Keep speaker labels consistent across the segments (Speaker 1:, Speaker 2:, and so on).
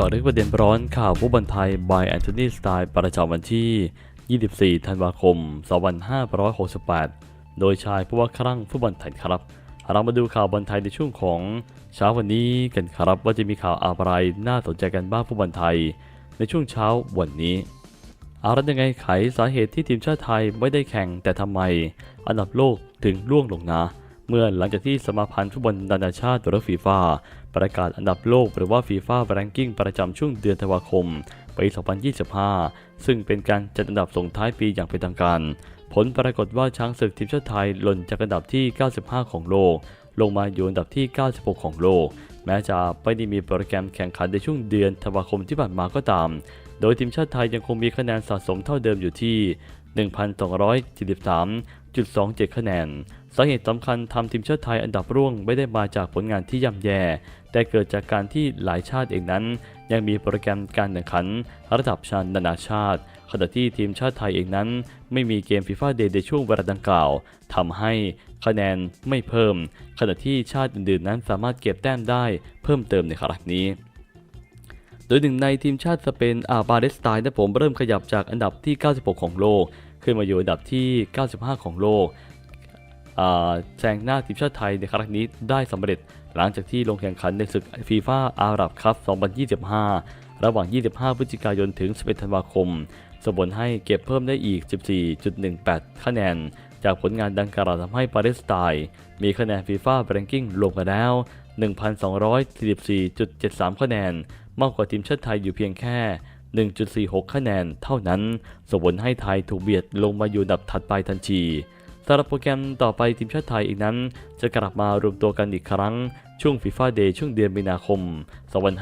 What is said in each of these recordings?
Speaker 1: จาะลึกประเด็นร้อนข่าวฟุตบอลไทย by Anthony Style ประจำวันที่ 24 ธันวาคม 2568 โดยชายผู้ว่าครั่งฟุตบอลไทยครับ เรามาดูข่าวบอลไทยในช่วงของเช้าวันนี้กันครับว่าจะมีข่าวอะไรน่าสนใจกันบ้างฟุตบอลไทย ในช่วงเช้าวันนี้อารัยังไงไขสาเหตุที่ทีมชาติไทยไม่ได้แข่งแต่ทำไม อันดับโลกถึงล่วงลงนะ เมื่อหลังจากที่สมาพันธ์ฟุตบอลนานาชาติหรือฟีฟ่าประกาศอันดับโลกหรือว่าฟีฟ่าแรงกิ้งประจำช่วงเดือนธันวาคมปี 2025 ซึ่งเป็นการจัดอันดับส่งท้ายปีอย่างเป็นทางการ ผลปรากฏว่าช้างศึกทีมชาติไทยหล่นจากอันดับที่ 95 ของโลก ลงมาอยู่อันดับที่ 96 ของโลก แม้จะไม่ได้มีโปรแกรมแข่งขันในช่วงเดือนธันวาคมที่ผ่านมาก็ตาม โดยทีมชาติไทยยังคงมีคะแนนสะสมเท่าเดิมอยู่ที่ 1,243.27 คะแนน สาเหตุสำคัญทำทีมชาติไทยอันดับร่วงไม่ได้มาจากผลงานที่ย่ำแย่ แต่เกิดจากการที่หลายชาติเองนั้น ยังมีโปรแกรมการแข่งขัน ระดับชานานาชาติ ขณะที่ทีมชาติไทยเองนั้น ไม่มีเกมฟีฟ่าเดย์ในช่วงเวลาดังกล่าวทำให้คะแนนไม่เพิ่ม ขณะที่ชาติอื่นๆนั้นสามารถเก็บแต้มได้เพิ่มเติมในครั้งนี้โดยหนึ่งในทีมชาติสเปนอาบาเดสไตน์นะผมเริ่มขยับจากอันดับที่ 96 ของโลก ขึ้นมาอยู่อันดับที่ 95 ของโลกแซงหน้าทีมชาติไทยในครั้งนี้ได้สำเร็จหลังจากที่ลงแข่งขันในศึกฟีฟ่าอาหรับคัพ 2025 ระหว่าง 25 พฤศจิกายนถึง 11 ธันวาคมส่งผลให้เก็บเพิ่มได้อีก 14.18 คะแนน จากผลงานดังกล่าวทำให้ปาเลสไตน์มีคะแนนฟีฟ่าแรงกิ้งรวมกันแล้ว 1,244.73 คะแนน มากกว่าทีมชาติไทยอยู่เพียงแค่ 1.46 คะแนนเท่านั้น ส่งผลให้ไทยถูกเบียดลงมาอยู่ดับถัดไปทันทีสำหรับโปรแกรมต่อไปทีมชาติไทยอีกนั้น จะกลับมารวมตัวกันอีกครั้ง ช่วงฟีฟ่าเดย์ช่วงเดือนมีนาคม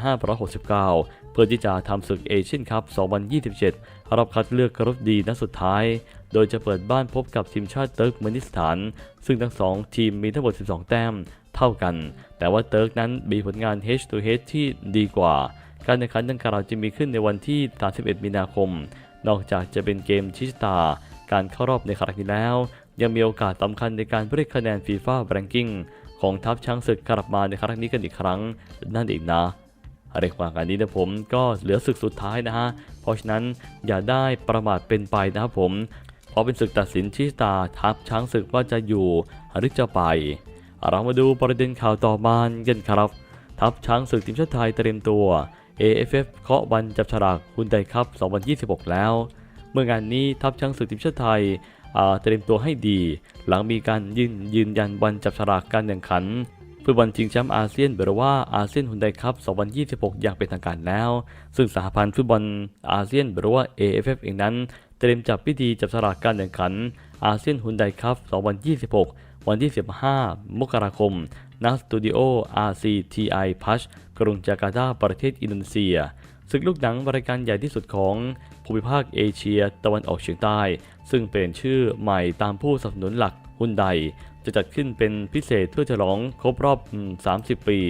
Speaker 1: 2569 เพื่อที่จะทำศึกเอเชียนคัพ 2027รอบคัดเลือกรอบดีนัดสุดท้าย โดยจะเปิดบ้านพบกับทีมชาติเติร์กเมนิสถาน ซึ่งทั้งสองทีมมีทั้งหมด 12 แต้มเท่ากัน แต่ว่าเติร์กนั้นมีผลงาน H to H ที่ดีกว่า การแข่งขันดังกล่าวจะมีขึ้นในวันที่ 31 มีนาคม นอกจากจะเป็นเกมชิชตา การเข้ารอบในครั้งนี้แล้ว ยังมีโอกาสสำคัญในการเรียกคะแนนฟีฟ่าแรงกิ้งของทัพช้างศึกกลับมาในครั้งนี้กันอีกครั้งนั่นเองนะเรียกว่าการนี้นะผมก็เหลือศึกสุดท้ายนะฮะ เพราะฉะนั้นอย่าได้ประมาทเป็นไปนะครับผม เพราะเป็นศึกตัดสินชิชตาทัพช้างศึกว่าจะอยู่หรือจะไป เรามาดูประเด็นข่าวต่อมากันครับ ทัพช้างศึกทีมชาติไทยเตรียมตัว AFF เคาะวันจับฉลากฮุนไดคัพ2026 แล้ว เมื่องานนี้ทัพช้างศึกทีมชาติไทยเตรียมตัวให้ดี หลังมีการยืนยืนยันวันจับฉลากการแข่งขันฟุตบอลชิงแชมป์อาเซียนหรือว่าอาเซียนฮุนไดคัพ 2026 อย่างเป็นทางการแล้ว ซึ่งสหพันธ์ฟุตบอลอาเซียนหรือว่า AFF เองนั้น เตรียมจับพิธีจับฉลากการแข่งขัน อาเซียนฮุนไดคัพ 2026 วันที่ 15 มกราคมณสตูดิโอ RCTI พัช กรุงจาการ์ตาประเทศอินโดนีเซียศึกลูกหนังรายการใหญ่ที่สุดของภูมิภาคเอเชียตะวันออกเฉียงใต้ ซึ่งเป็นชื่อใหม่ตามผู้สนับสนุนหลักฮุนไดจะจัดขึ้นเป็นพิเศษเพื่อฉลองครบรอบ 30 ปี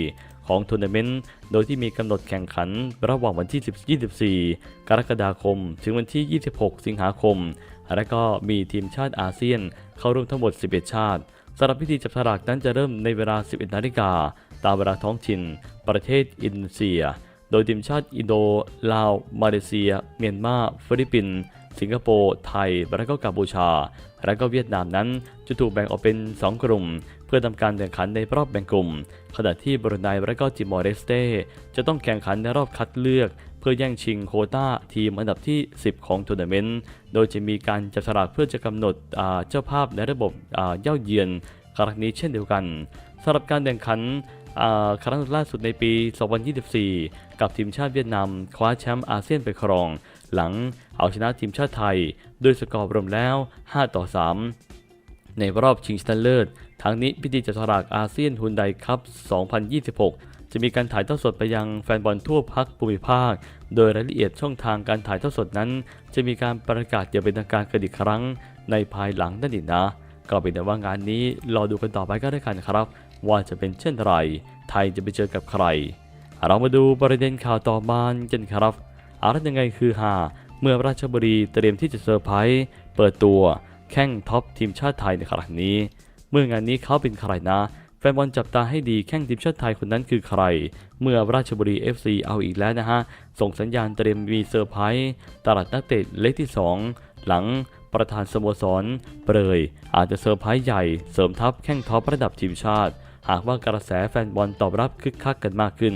Speaker 1: ของทัวร์นาเมนต์ โดยที่มีกำหนดแข่งขันระหว่างวันที่ 24 กรกฎาคม ถึงวันที่ 26 สิงหาคม และก็มีทีมชาติอาเซียนเข้าร่วมทั้งหมด 11 ชาติสำหรับพิธีจับฉลากนั้นจะเริ่มในเวลา 11 นาฬิกา ตามเวลาท้องถิ่น ประเทศอินโดนีเซีย โดยทีมชาติอินโด ลาว มาเลเซีย เมียนมา ฟิลิปปินส์สิงคโปร์ ไทย และก็กัมพูชา และก็เวียดนามนั้นจะถูกแบ่งออกเป็น 2 กลุ่ม เพื่อทำการแข่งขันในรอบแบ่งกลุ่ม ขณะที่บรูไนและก็จิมอร์เรสเตจะต้องแข่งขันในรอบคัดเลือก เพื่อแย่งชิงโคต้าทีมอันดับที่ 10 ของทัวร์นาเมนต์ โดยจะมีการจับฉลากเพื่อจะกำหนดเจ้าภาพในระบบเย่าเยือนครั้งนี้เช่นเดียวกันสำหรับการแข่งขัน ครั้งล่าสุดในปี 2024 กับทีมชาติเวียดนามคว้าแชมป์อาเซียนไปครอง หลังเอาชนะทีมชาติไทยด้วยสกอร์รวมแล้ว 5 ต่อ 3 ในรอบชิงชนะเลิศทั้งนี้พิธีจับฉลากอาเซียนฮุนไดคัพ 2026 จะมีการถ่ายทอดสดไปยังแฟนบอลทั่วพักภูมิภาค โดยรายละเอียดช่องทางการถ่ายทอดสดนั้น จะมีการประกาศอย่างเป็นทางการกันอีกครั้งในภายหลังนั่นเองนะ ก็เป็นแต่ว่างานนี้รอดูกันต่อไปก็ได้กันครับ ว่าจะเป็นเช่นไร ไทยจะไปเจอกับใคร เรามาดูประเด็นข่าวต่อมากันครับอะไรยังไงคือหาเมื่อราชบุรีเตรียมที่จะเซอร์ไพรส์เปิดตัวแข่งท็อปทีมชาติไทยในครั้งนี้ เมื่องานนี้เขาเป็นใครนะแฟนบอลจับตาให้ดีแข้งทีมชาติไทยคนนั้นคือใคร เมื่อราชบุรี FC เอาอีกแล้วนะฮะ ส่งสัญญาณเตรียมมีเซอร์ไพรส์ตลาดนักเตะเล็กที่ 2 หลัง ประธานสโมสร เปรย อาจจะเซอร์ไพรส์ใหญ่ เสริมทัพแข้งท็อประดับทีมชาติ หากว่ากระแสแฟนบอลตอบรับคึกคักกันมากขึ้น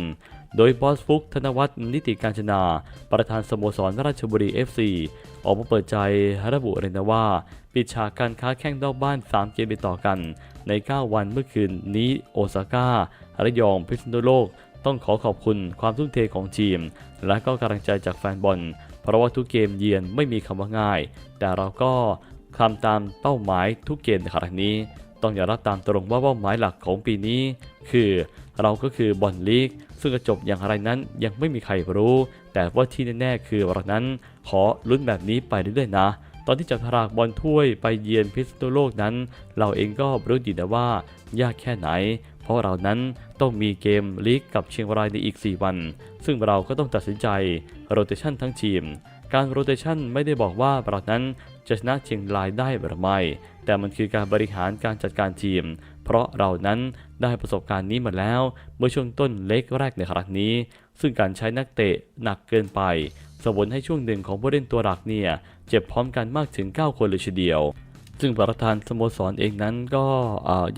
Speaker 1: โดยบอสฟุกธนวัฒน์นิติการชนา ประธานสโมสรราชบุรี FC ออกมาเปิดใจระบุเลยนะว่า ปิดฉากการค้าแข้งนอกบ้าน 3 เกมติดต่อกัน ใน 9 วันเมื่อคืนนี้โอซาก้าระยองพิษณุโลกต้องขอขอบคุณความทุ่มเทของทีม และก็กำลังใจจากแฟนบอล เพราะว่าทุกเกมเยือนไม่มีคำว่าง่าย แต่เราก็ทำตามเป้าหมายทุกเกมในครั้งนี้ ต้องอยอมรับตามตรงว่าเป้าหมายหลักของปีนี้ คือเราก็คือบอลลีก ซึ่งจะจบอย่างไรนั้นยังไม่มีใครรู้ แต่ว่าที่แน่ๆคือเรานั้นขอลุ้นแบบนี้ไปเรื่อยๆนะตอนที่จับฉลากบอลถ้วยไปเยือนพิษณุโลกนั้น เราเองก็รู้ดีนะว่ายากแค่ไหน ราะเรานั้นต้องมีเกมลีกกับเชียงรายในอีก 4 วัน ซึ่งเราก็ต้องตัดสินใจโรเตชันทั้งทีม การโรเตชันไม่ได้บอกว่าเรานั้นจะชนะเชียงรายได้หรือไม่ แต่มันคือการบริหารการจัดการทีม เพราะเรานั้นได้ประสบการณ์นี้มาแล้ว เมื่อช่วงต้นเล็กแรกในครั้งนี้ ซึ่งการใช้นักเตะหนักเกินไปสมผลให้ช่วงหนึ่งของผู้เล่นตัวหลักเนี่ยเจ็บพร้อมกันมากถึง 9 คนเลยทีเดียว ซึ่งประธานสโมสรเองนั้นก็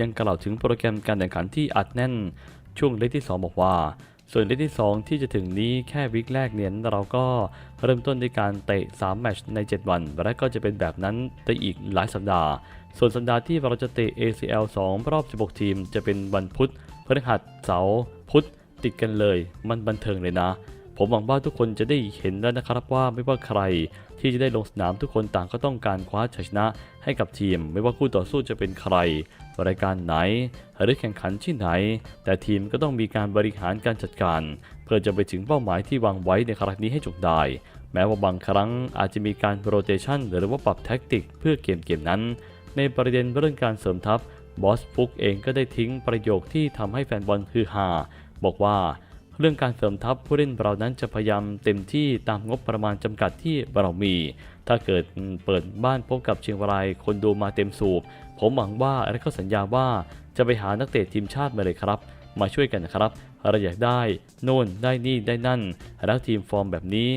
Speaker 1: ยังกล่าวถึงโปรแกรมการแข่งขันที่อัดแน่นช่วงเลกที่ 2 บอกว่า ส่วนเลกที่ 2 ที่จะถึงนี้แค่วิกแรกเนี่ยเราก็เริ่มต้นด้วยการเตะ 3 แมตช์ใน 7 วัน และก็จะเป็นแบบนั้นไปอีกหลายสัปดาห์ ส่วนสัปดาห์ที่เราจะเตะ ACL 2 รอบ 16 ทีม จะเป็นวันพุธพฤหัสเสาร์พุธติดกันเลย มันบันเทิงเลยนะ ผมหวังว่าทุกคนจะได้เห็นแล้วนะครับว่าไม่ว่าใครที่จะได้ลงสนามทุกคนต่างก็ต้องการคว้าชัยชนะให้กับทีม ไม่ว่าคู่ต่อสู้จะเป็นใคร รายการไหน หรือแข่งขันที่ไหน แต่ทีมก็ต้องมีการบริหารการจัดการ เพื่อจะไปถึงเป้าหมายที่วางไว้ในครั้งนี้ให้จงได้แม้ว่าบางครั้งอาจจะมีการโรเตชันหรือว่าปรับแท็กติกเพื่อเกมเกมนั้น ในประเด็นเรื่องการเสริมทัพบอสฟุกเองก็ได้ทิ้งประโยคที่ทำให้แฟนบอลฮือฮาบอกว่า เรื่องการเสริมทัพผู้เล่นเรานั้นจะพยายามเต็มที่ตามงบประมาณจำกัดที่เรามี ถ้าเกิดเปิดบ้านพบกับเชียงรายคนดูมาเต็มสูบ ผมหวังว่าและก็สัญญาว่าจะไปหานักเตะทีมชาติมาเลยครับ มาช่วยกันนะครับเราอยากได้ โน่นได้นี่ได้นั่น แล้วทีมฟอร์มแบบนี้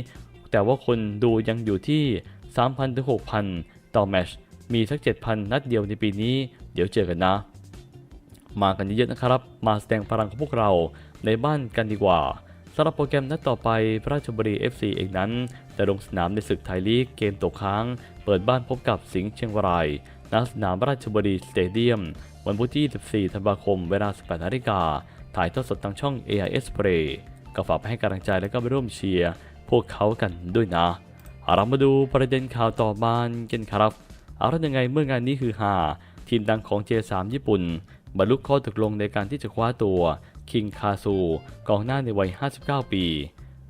Speaker 1: แต่ว่าคนดูยังอยู่ที่ 3,000ถึง6,000 ต่อแมตชมีสัก 7,000 นัดเดียวในปีนี้ เดี๋ยวเจอกันนะ มากันเยอะๆนะครับ มาแสดงพลังของพวกเรา ในบ้านกันดีกว่าสำหรับโปรแกรมนัดต่อไปราชบุรี FC เองนั้น จะลงสนามในศึกไทยลีกเกมตกค้าง เปิดบ้านพบกับสิงห์เชียงรายณสนามราชบุรีสเตเดียม วันพุธที่ 24 ธันวาคม เวลา 18นาฬิกา ถ่ายทอดสดทางช่อง AIS Play ก็ฝากให้กำลังใจและก็ไปร่วมเชียร์พวกเขากันด้วยนะเอาเรามาดูประเด็นข่าวต่อมากันครับ เอาล้วยังไงเมื่องานนี้คือหาทีมดังของ J3 ญี่ปุ่นบรรลุข้อตกลงในการที่จะคว้าตัว คิงคาซู กองหน้าในวัย 59 ปี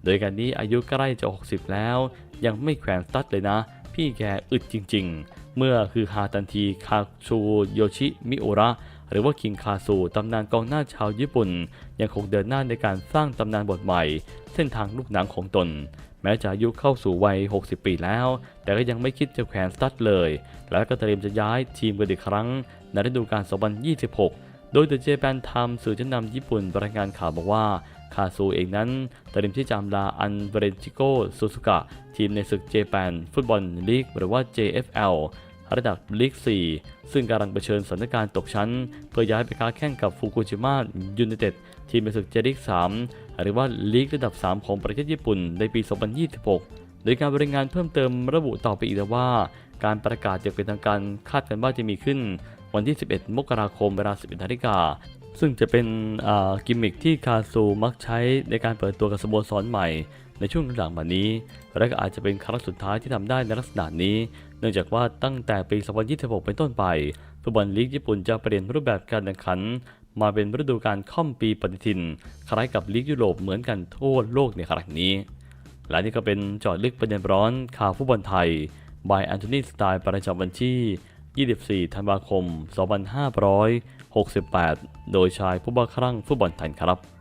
Speaker 1: โดยการนี้อายุใกล้จะ 60 แล้ว ยังไม่แขวนสตัดเลยนะ พี่แกอึดจริง ๆ เมื่อคือฮาตันทีคาซูโยชิมิโอระหรือว่าคิงคาซูตำนานกองหน้าชาวญี่ปุ่น ยังคงเดินหน้าในการสร้างตำนานบทใหม่ เส้นทางลูกหนังของตน แม้จะอายุเข้าสู่วัย 60 ปีแล้ว แต่ก็ยังไม่คิดจะแขวนสตัดเลย และก็เตรียมจะย้ายทีมกันอีกครั้ง ในฤดูกาล 2026 โดย The Japan Times สื่อชั้นนำญี่ปุ่นรายงานข่าวบอกว่าคาซูเองนั้นเตรียมที่จะอำลาอันเบรนจิโกซูซูกะ ทีมในศึกเจแปนฟุตบอลลีกหรือว่า JFL ระดับลีก 4 ซึ่งกำลังเผชิญสถานการณ์ตกชั้น เพื่อย้ายไปค้าแข่งกับฟุกุชิมะยูไนเต็ดทีมในศึกเจลีก 3 หรือว่าลีกระดับ 3 ของประเทศญี่ปุ่นในปี 2026 โดยการบริงานเพิ่มเติมระบุต่อไปอีกว่า การประกาศจะเป็นทางการคาดกันว่าจะมีขึ้น วันที่ 11 มกราคมเวลา 11นาฬิกาซึ่งจะเป็นกิมมิคที่คาซูมักใช้ในการเปิดตัวกับสโมสรใหม่ ในช่วงหลังมานี้ และก็อาจจะเป็นครั้งสุดท้ายที่ทำได้ในลักษณะนี้ เนื่องจากว่าตั้งแต่ปี 2026 เป็นต้นไปฟุตบอลลีกญี่ปุ่นจะเปลี่ยนรูปแบบการแข่งขัน มาเป็นฤดูกาลค่อมปีปฏิทิน คล้ายกับลีกยุโรปเหมือนกันทั่วโลกในครั้งนี้ และนี่ก็เป็นจอดลึกประเด็นร้อนข่าวฟุตบอลไทย บายแอนโทนีสไตล์ประจำวันที่ 24 ธันวาคม 2568 โดยชายผู้บ้าคลั่งฟุตบอลไทยครับ